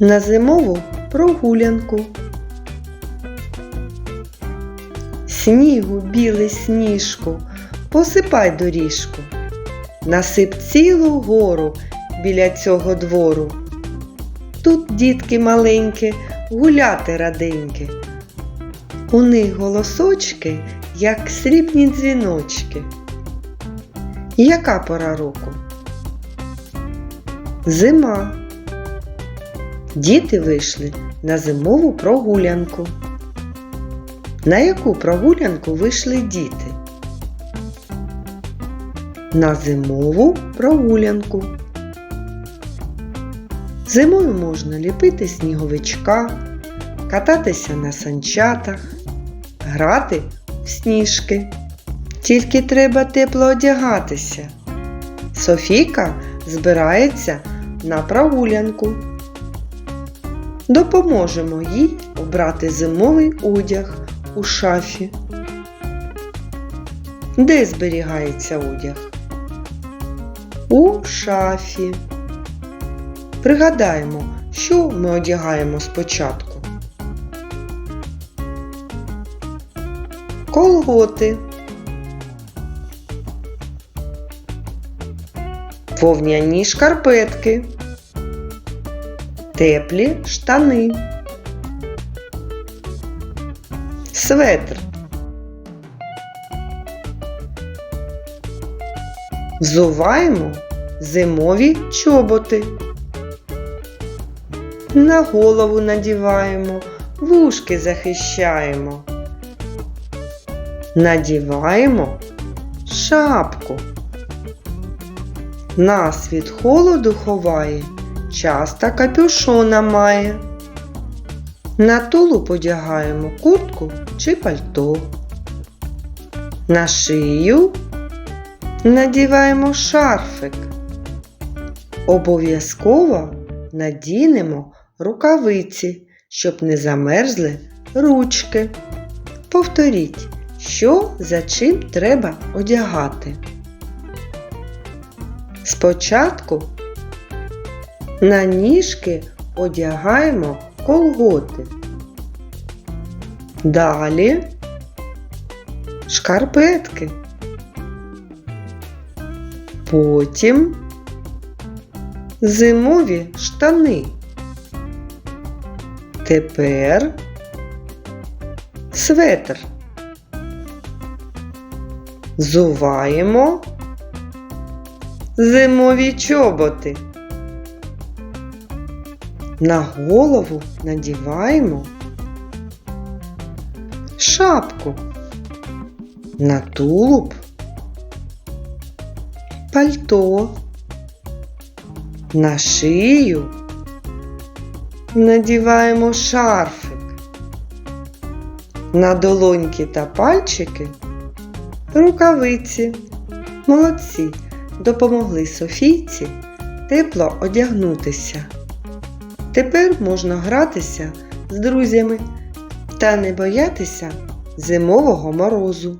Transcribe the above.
на зимову прогулянку. Снігу білий сніжку, посипай доріжку, насип цілу гору біля цього двору. Тут дітки маленькі, гуляти раденьки. У них голосочки, як срібні дзвіночки. Яка пора року? Зима. Діти вийшли на зимову прогулянку. На яку прогулянку вийшли діти? На зимову прогулянку. Зимою можна ліпити сніговичка, кататися на санчатах, грати в сніжки. Тільки треба тепло одягатися. Софійка збирається на прогулянку. Допоможемо їй обрати зимовий одяг у шафі. Де зберігається одяг? У шафі. Пригадаємо, що ми одягаємо спочатку. Колготи. Вовняні шкарпетки. Теплі штани. Светр. Взуваємо зимові чоботи. На голову надіваємо, вушки захищаємо. Надіваємо шапку. Нас від холоду ховає, часто капюшона має. На тулуб одягаємо куртку чи пальто. На шию надіваємо шарфик. Обов'язково надінемо рукавиці, щоб не замерзли ручки. Повторіть, що за чим треба одягати. Спочатку на ніжки одягаємо колготи. Далі шкарпетки. Потім зимові штани. Тепер светр. Зуваємо зимові чоботи. На голову надіваємо шапку. На тулуб пальто. На шию надіваємо шарфик. На долоньки та пальчики рукавиці. Молодці допомогли Софійці тепло одягнутися. Тепер можна гратися з друзями та не боятися зимового морозу.